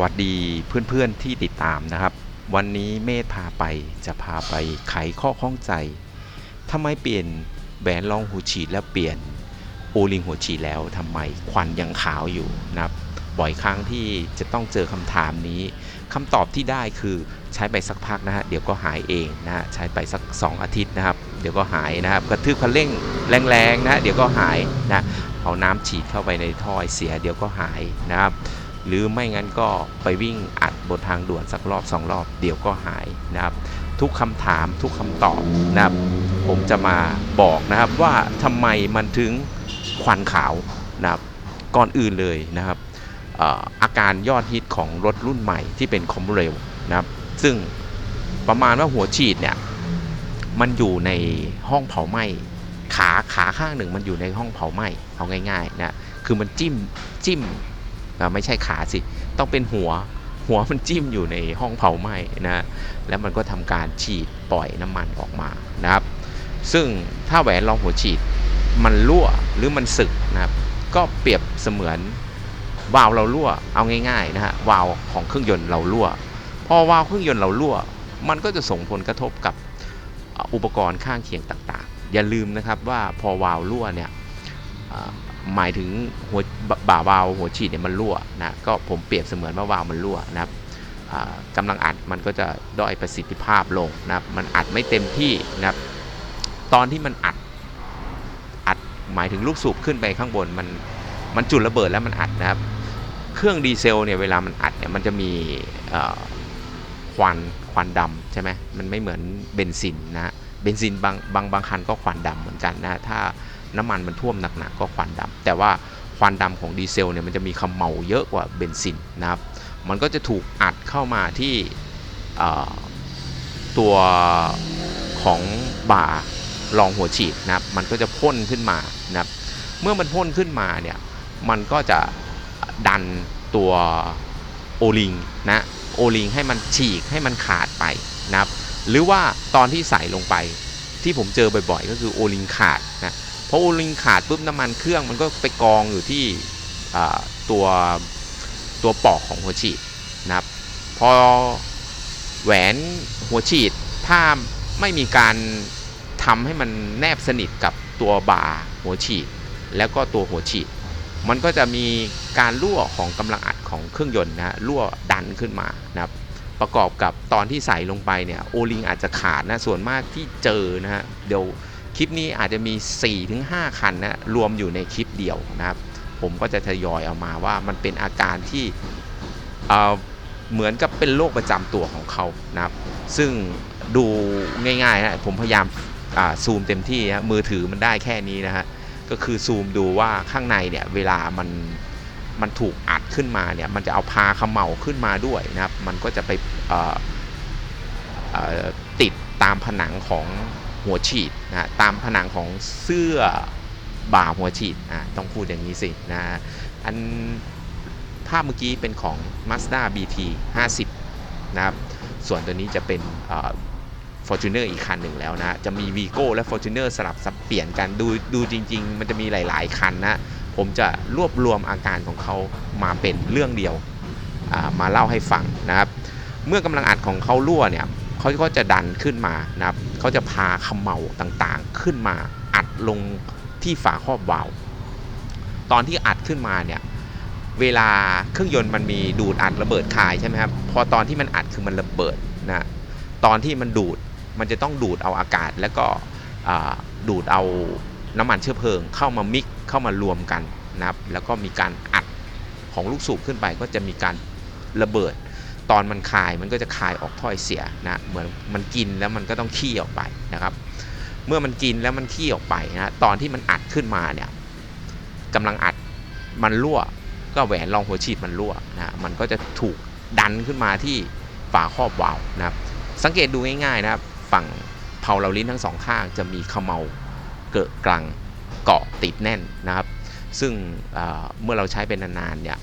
วัสดีเพื่อนๆที่ติดตามนะครับ วันนี้เมธพาไปจะพาไปไขข้อข้องใจทำไมเปลี่ยนแหวนรองหูฉีดแล้วเปลี่ยนโอลิงหัวฉีดแล้วทำไมควันยังขาวอยู่นะครับบ่อยครั้งที่จะต้องเจอคำถามนี้คำตอบที่ได้คือใช้ไปสักพักนะฮะเดี๋ยวก็หายเองนะฮะใช้ไปสัก 2 อาทิตย์นะครับ เดี๋ยวก็หายนะครับกระทืบคันเร่งแรงๆนะฮะเดี๋ยวก็หายนะเอาน้ำฉีดเข้าไปในท่อไอเสียเดี๋ยวก็หายนะครับ หรือไม่งั้นก็ไปวิ่งอัดบนทางด่วนสักรอบสองรอบ เดี๋ยวก็หายนะครับ ทุกคำถามทุกคำตอบนะครับ ผมจะมาบอกนะครับว่าทำไมมันถึงควันขาวนะครับก่อนอื่นเลยนะครับอาการยอดฮิตของรถรุ่นใหม่ที่เป็นคอมเร็วนะครับ ซึ่งประมาณว่าหัวฉีดเนี่ยมันอยู่ในห้องเผาไหม้ขาขาข้างหนึ่งมันอยู่ในห้องเผาไหม้เอาง่ายๆนะคือมันจิ้มจิ้ม ไม่ใช่ขาสิ ต้องเป็นหัว หัวมันจิ้มอยู่ในห้องเผาไหม้นะ แล้วมันก็ทำการฉีดปล่อยน้ำมันออกมานะครับ ซึ่งถ้าแหวนรองหัวฉีดมันรั่วหรือมันสึกนะครับ ก็เปรียบเสมือนวาล์วเรารั่ว เอาง่ายๆนะฮะ วาล์วของเครื่องยนต์เรารั่ว พอวาล์วเครื่องยนต์เรารั่ว มันก็จะส่งผลกระทบกับอุปกรณ์ข้างเคียงต่างๆ อย่าลืมนะครับว่าพอวาล์วรั่วเนี่ย หมายถึงหัวบ่าวาล์วหัวฉีดเนี่ยมันรั่วนะก็ผมเปรียบเสมือนว่าวาล์วมันรั่วนะครับกำลังอัดมันก็จะด้อยประสิทธิภาพลงนะครับมันอัดไม่เต็มที่นะครับตอนที่มันอัดอัดหมายถึงลูกสูบขึ้นไปข้างบนมันมันจุดระเบิดแล้วมันอัดนะครับ เครื่องดีเซลเนี่ยเวลามันอัดเนี่ยมันจะมีควันควันดำใช่ไหมมันไม่เหมือนเบนซินนะฮะเบนซินบางบางบางคันก็ควันดำเหมือนกันนะถ้า น้ำมันมันท่วมหนักๆก็ควันดำแต่ว่าควันดำของดีเซลเนี่ยมันจะมีคำเมาเยอะกว่าเบนซินนะครับ มันก็จะถูกอัดเข้ามาที่ตัวของบ่ารองหัวฉีดนะครับ มันก็จะพ่นขึ้นมานะครับ เมื่อมันพ่นขึ้นมาเนี่ย มันก็จะดันตัวโอลิงนะโอลิงให้มันฉีกให้มันขาดไปนะครับ หรือว่าตอนที่ใส่ลงไปที่ผมเจอบ่อยๆ ก็คือโอลิงขาดนะ พอโอลิงขาดปุ๊บน้ำมันเครื่องมันก็ไปกองอยู่ที่ตัวตัวปอกของหัวฉีดนะครับ พอแหวนหัวฉีดถ้าไม่มีการทำให้มันแนบสนิทกับตัวบ่าหัวฉีด แล้วก็ตัวหัวฉีด มันก็จะมีการรั่วของกำลังอัดของเครื่องยนต์นะฮะรั่วดันขึ้นมานะครับ ประกอบกับตอนที่ใส่ลงไปเนี่ยโอลิงอาจจะขาดนะส่วนมากที่เจอนะฮะเดี๋ยว คลิปนี้อาจจะมี 4-5 คันนะรวมอยู่ในคลิปเดียวนะครับ ผมก็จะทยอยเอามาว่ามันเป็นอาการที่เเหมือนกับเป็นโรคประจำตัวของเขานะครับ ซึ่งดูง่ายๆนะผมพยายามซูมเต็มที่นะมือถือมันได้แค่นี้นะฮะก็คือซูมดูว่าข้างในเนี่ยเวลามันมันถูกอัดขึ้นมาเนี่ยมันจะเอาพาขมเหลาขึ้นมาด้วยนะครับ มันก็จะไปติดตามผนังของ หัวฉีดนะตามผนังของเสื้อบ่าหัวฉีดอะต้องพูดอย่างนี้สินะอันภาพเมื่อกี้เป็นของ Mazda BT 50 นะครับ ส่วนตัวนี้จะเป็นเอ่อ Fortuner อีกคันหนึ่งแล้วนะ จะมี Vigo และ Fortuner สลับสับเปลี่ยนกันดูดูจริง ๆ มันจะมีหลาย ๆ คันนะ ผมจะรวบรวมอาการของเขามาเป็นเรื่องเดียวอ่ามาเล่าให้ฟังนะครับ เมื่อกำลังอัดของเขารั่วเนี่ย เขาก็จะดันขึ้นมานะครับเขาจะพาขมเหลาต่างๆ ขึ้นมาอัดลงที่ฝาครอบวาล์วตอนที่อัดขึ้นมาเนี่ยเวลาเครื่องยนต์มันมีดูดอัดระเบิดคายใช่ไหมครับพอตอนที่มันอัดคือมันระเบิดนะตอนที่มันดูดมันจะต้องดูดเอาอากาศ แล้วก็ดูดเอาน้ำมันเชื้อเพลิง เข้ามามิกเข้ามารวมกันนะครับแล้วก็มีการอัดของลูกสูบขึ้นไปก็จะมีการระเบิด ตอนมันคายมันก็จะคายออกถ้อยเสียนะเหมือนมันกินแล้วมันก็ต้องขี้ออกไปนะครับ เมื่อมันกินแล้วมันขี้ออกไปนะตอนที่มันอัดขึ้นมาเนี่ยกำลังอัดมันรั่ว ก็แหวนรองหัวฉีดมันรั่วนะมันก็จะถูกดันขึ้นมาที่ฝาครอบวาล์วนะครับสังเกตดูง่ายๆนะครับฝั่งเพาเราลิ้นทั้งสองข้างจะมีเขมเหลาเกิดกลังเกาะติดแน่นนะครับ ซึ่งเเมื่อเราใช้เป็นนานๆเนี่ย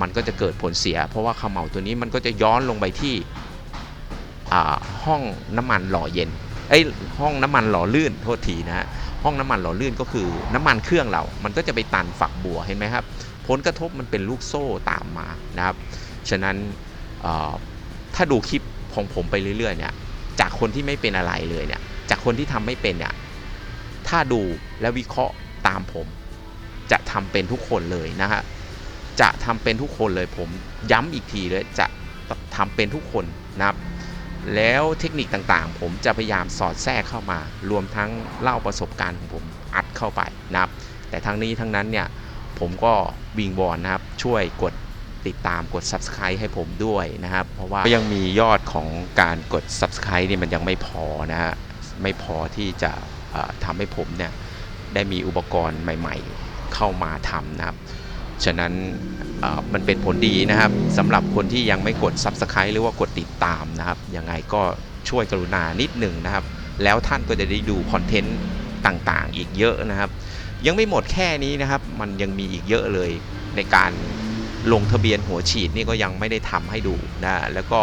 มันก็จะเกิดผลเสีย เพราะว่าขมเหลาตัวนี้มันก็จะย้อนลงไปที่ห้องน้ำมันหล่อเย็นเอ้ห้องน้ำมันหล่อลื่นโทษทีนะฮะห้องน้ำมันหล่อลื่นก็คือน้ำมันเครื่องเรา มันก็จะไปตันฝักบัวเห็นไหมครับ ผลกระทบมันเป็นลูกโซ่ตามมานะครับ ฉะนั้นถ้าดูคลิปของผมไปเรื่อยๆเนี่ย จากคนที่ไม่เป็นอะไรเลยเนี่ย จากคนที่ทำไม่เป็นเนี่ย ถ้าดูและวิเคราะห์ตามผม จะทำเป็นทุกคนเลยนะฮะ จะทำเป็นทุกคนเลยผมย้ำอีกทีเลยจะทำเป็นทุกคนนะครับ แล้วเทคนิคต่างๆ ผมจะพยายามสอดแทรกเข้ามา รวมทั้งเล่าประสบการณ์ของผมอัดเข้าไปนะครับ แต่ทั้งนี้ทั้งนั้นเนี่ยผมก็วิงบอลนะครับช่วยกดติดตามกด subscribe ให้ผมด้วยนะครับ เพราะว่ายังมียอดของการกด subscribe นี่มันยังไม่พอนะฮะไม่พอที่จะทำให้ผมเนี่ยได้มีอุปกรณ์ใหม่ ๆ เข้ามาทำนะครับ ฉะนั้นมันเป็นผลดีนะครับสำหรับคนที่ยังไม่กด Subscribe หรือว่ากดติดตามนะครับยังไงก็ช่วยกรุณานิดหนึ่งนะครับ แล้วท่านก็จะได้ดูคอนเทนต์ต่างๆ อีกเยอะนะครับ ยังไม่หมดแค่นี้นะครับ มันยังมีอีกเยอะเลยในการลงทะเบียนหัวฉีดนี่ก็ยังไม่ได้ทำให้ดูนะแล้วก็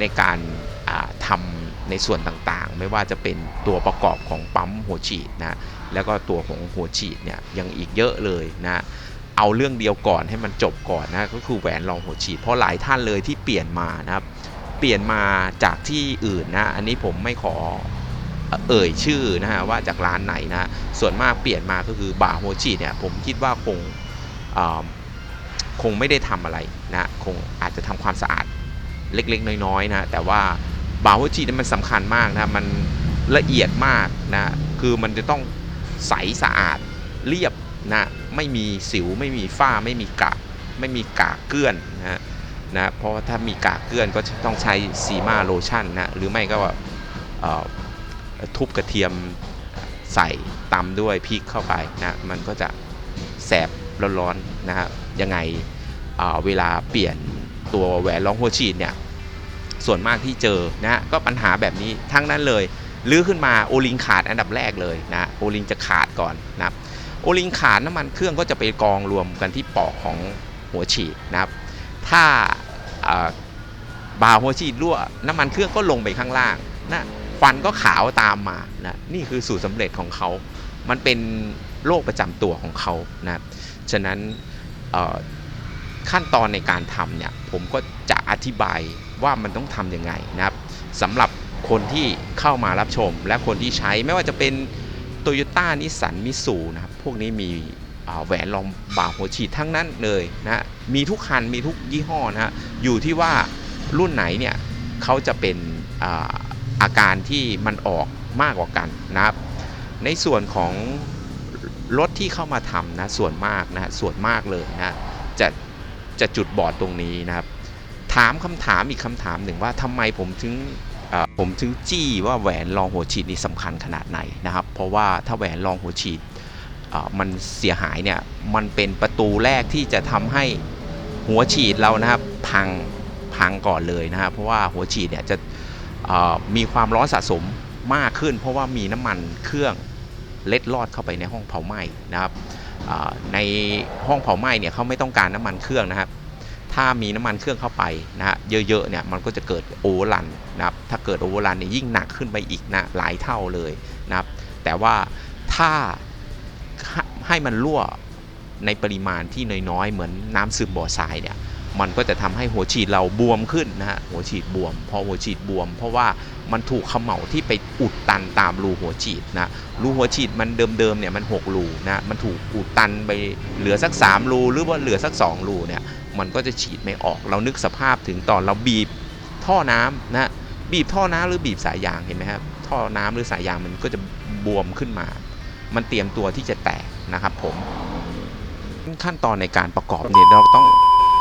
ในการอ่าทำในส่วนต่างๆ ไม่ว่าจะเป็นตัวประกอบของปั๊มหัวฉีดนะแล้วก็ตัวของหัวฉีดเนี่ยยังอีกเยอะเลยนะ เอาเรื่องเดียวก่อนให้มันจบก่อนนะก็คือแหวนรองหัวฉีดเพราะหลายท่านเลยที่เปลี่ยนมานะครับเปลี่ยนมาจากที่อื่นนะอันนี้ผมไม่ขอเอ่ยชื่อนะฮะว่าจากร้านไหนนะส่วนมากเปลี่ยนมาก็คือบ่าหัวฉีดเนี่ยผมคิดว่าคงคงไม่ได้ทำอะไรนะคงอาจจะทำความสะอาดเล็กๆ น้อยๆนะแต่ว่าบ่าหัวฉีดนี่มันสำคัญมากนะมันละเอียดมากนะคือมันจะต้องใสสะอาดเรียบ นะไม่มีสิวไม่มีฝ้าไม่มีกากไม่มีกากเกลื่อนนะฮะนะเพราะว่าถ้ามีกากเกลื่อนก็ต้องใช้ซีมาโลชั่นนะหรือไม่ก็ว่าทุบกระเทียมใส่ตำด้วยพริกเข้าไปนะมันก็จะแสบร้อนๆนะฮะยังไงเเวลาเปลี่ยนตัวแหวนรองหัวฉีดเนี่ยส่วนมากที่เจอนะก็ปัญหาแบบนี้ทั้งนั้นเลยลื้อขึ้นมาโอลิงขาดอันดับแรกเลยนะโอลิงจะขาดก่อนนะ โอลิงขาดน้ำมันเครื่องก็จะไปกองรวมกันที่ปอกของหัวฉีดนะครับ ถ้าเอ่อบาหัวฉีดรั่วน้ำมันเครื่องก็ลงไปข้างล่างนะควันก็ขาวตามมานะนี่คือสูตรสำเร็จของเขา มันเป็นโรคประจำตัวของเขานะฉะนั้นขั้นตอนในการทำเนี่ยผมก็จะอธิบายว่ามันต้องทำยังไงนะครับสำหรับคนที่เข้ามารับชมและคนที่ใช้ไม่ว่าจะเป็น โตโยต้านิสันมิสูนะครับพวกนี้มีแหวนรองบ่าหัวฉีดทั้งนั้นเลยนะมีทุกคันมีทุกยี่ห้อนะฮะอยู่ที่ว่ารุ่นไหนเนี่ยเขาจะเป็นอาอาการที่มันออกมากกว่ากันนะครับในส่วนของรถที่เข้ามาทำนะส่วนมากนะส่วนมากเลยนะจะจะจุดบอดตรงนี้นะครับถามคำถามอีกคำถามหนึ่งว่าทำไมผมถึง ผมถึงจี้ว่าแหวนรองหัวฉีดนี่สำคัญขนาดไหนนะครับ เพราะว่าถ้าแหวนรองหัวฉีดมันเสียหายเนี่ยมันเป็นประตูแรกที่จะทำให้หัวฉีดเรานะครับพังพังก่อนเลยนะครับ เพราะว่าหัวฉีดเนี่ยจะมีความร้อนสะสมมากขึ้น เพราะว่ามีน้ำมันเครื่องเล็ดลอดเข้าไปในห้องเผาไหม้นะครับในห้องเผาไหม้เนี่ยเขาไม่ต้องการน้ำมันเครื่องนะครับ ถ้ามีน้ำมันเครื่องเข้าไปนะเยอะๆเนี่ยมันก็จะเกิดโอเวอร์รันนะครับถ้าเกิดโอเวอร์รันเนี่ยยิ่งหนักขึ้นไปอีกนะหลายเท่าเลยนะครับ แต่ว่าถ้าให้มันรั่วในปริมาณที่น้อยๆ เหมือนน้ำซึมบ่อทรายเนี่ย มันก็จะทำให้หัวฉีดเราบวมขึ้นนะฮะหัวฉีดบวม พอหัวฉีดบวม เพราะว่ามันถูกเขม่าที่ไปอุดตันตามรูหัวฉีดนะรูหัวฉีดมันเดิมๆเนี่ยมัน6รูนะมันถูกอุดตันไปเหลือสัก3รูหรือว่าเหลือสัก2รูเนี่ยมันก็จะฉีดไม่ออกเรานึกสภาพถึงตอนเราบีบท่อน้ำนะบีบท่อน้ำหรือบีบสายยางเห็นไหมครับท่อน้ำหรือสายยางมันก็จะบวมขึ้นมา มันเตรียมตัวที่จะแตกนะครับผมขั้นตอนในการประกอบเนี่ยเราต้อง